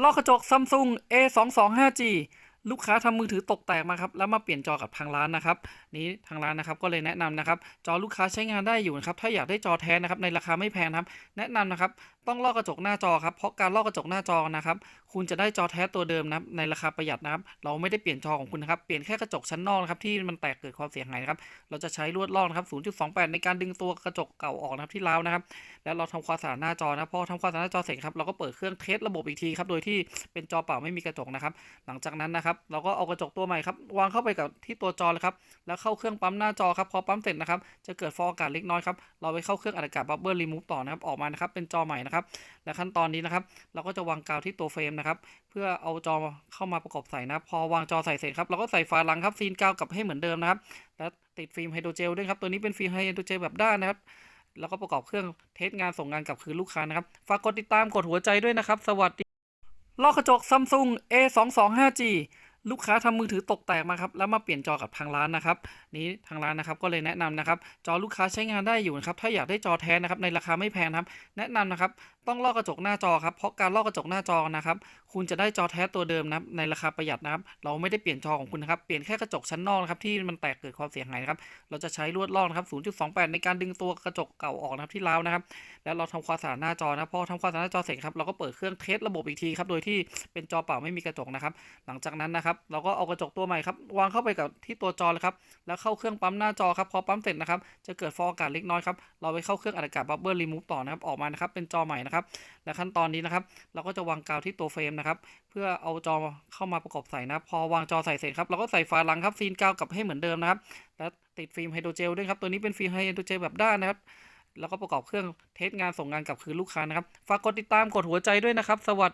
ลอกกระจกซัมซุง A225G ลูกค้าทำมือถือตกแตกมาครับแล้วมาเปลี่ยนจอกับทางร้านนะครับ นี้ทางร้านนะครับก็เลยแนะนำนะครับ จอลูกค้าใช้งานได้อยู่นะครับถ้าอยากได้จอแท้นะครับในราคาไม่แพงครับ แนะนำนะครับต้องลอกกระจกหน้าจอครับเพราะการลอกกระจกหน้าจอนะครับ คุณจะได้จอแท้ตัวเดิมนะครับในราคาประหยัดนะครับ เราไม่ได้เปลี่ยนจอของคุณนะครับเปลี่ยนแค่กระจกชั้นนอกนะครับที่มันแตกเกิดความเสียหายนะครับเราจะใช้ลวดลอกนะครับ 0.28 ในการดึงตัวกระจกเก่าออกนะครับที่ร้าวนะครับแล้วเราทำความสะอาดหน้าจอนะพอทำความสะอาดหน้าจอเสร็จครับเราก็เปิดเครื่องเทสระบบอีกทีครับโดยที่เป็นจอเปล่าไม่มีกระจกนะครับหลังจากนั้นนะครับเราก็เอากระจกตัวใหม่ครับวางเข้าไปกับที่ตัวจอเลยครับแล้วเข้าเครื่องปั๊มหน้าจอครับพอปั๊มเสร็จนะครับจะเกิดฟองอากาศเล็กน้อยครับเราไปเข้าเครื่องอัดอากาศบับเบิลรีมูฟต่อนะครับออกมานะครับเป็นจอใหม่นะครับและขั้นตอนนี้นะครับเราก็จะวางกาวที่ตัวเฟรมนะครับเพื่อเอาจอเข้ามาประกอบใส่นะพอวางจอใส่เสร็จครับเราก็ใส่ฝาหลังครับซีนกาวกลับให้เหมือนเดิมนะครับและติดฟิล์มไฮโดรเจลด้วยครับตัวนี้เป็นฟิล์มไฮโดรเจลแบบด้านนะครับ แล้วก็ประกอบเครื่องเทสงานส่งงานกลับคืนลูกค้านะครับ ฝากกดติดตามกดหัวใจด้วยนะครับ สวัสดีลอกกระจกซัมซุง A225G ลูกค้าทำมือถือตกแตกมาครับแล้วมาเปลี่ยนจอกับทางร้านนะครับ นี้ทางร้านนะครับก็เลยแนะนำนะครับ จอลูกค้าใช้งานได้อยู่นะครับถ้าอยากได้จอแท้นะครับในราคาไม่แพงครับ แนะนำนะครับต้องลอกกระจกหน้าจอครับเพราะการลอกกระจกหน้าจอนะครับ คุณจะได้จอแท้ตัวเดิมนะครับในราคาประหยัดนะครับ เราไม่ได้เปลี่ยนจอของคุณนะครับเปลี่ยนแค่กระจกชั้นนอกนะครับที่มันแตกเกิดความเสียหายนะครับเราจะใช้ลวดลอกนะครับ 0.28 ในการดึงตัวกระจกเก่าออกนะครับที่ร้าวนะครับแล้วเราทำความสะอาดหน้าจอนะพอทำความสะอาดหน้าจอเสร็จครับเราก็เปิดเครื่องเทสระบบอีกทีครับโดยที่เป็นจอเปล่าไม่มีกระจกนะครับ หลังจากนั้นนะครับเราก็เอากระจกตัวใหม่ครับวางเข้าไปกับที่ตัวจอเลยครับแล้วเข้าเครื่องปั๊มหน้าจอครับพอปั๊มเสร็จนะครับจะเกิดฟองอากาศเล็กน้อยครับเราไปเข้าเครื่องอัดอากาศบับเบิลรีมูฟต่อนะครับออกมานะครับเป็นจอใหม่นะครับและขั้นตอนนี้นะครับเราก็จะวางกาวที่ตัวเฟรมนะครับเพื่อเอาจอเข้ามาประกอบใส่นะครับพอวางจอใส่เสร็จครับเราก็ใส่ฝาหลังครับซีนกาวกลับให้เหมือนเดิมนะครับและติดฟิล์มไฮโดรเจลด้วยครับตัวนี้เป็นฟิล์มไฮโดรเจลแบบด้านนะครับแล้วก็ประกอบเครื่องเทสงานส่งงานกลับคืนลูกค้านะครับ ฝากกดติดตามกดหัวใจด้วยนะครับ สวัสดี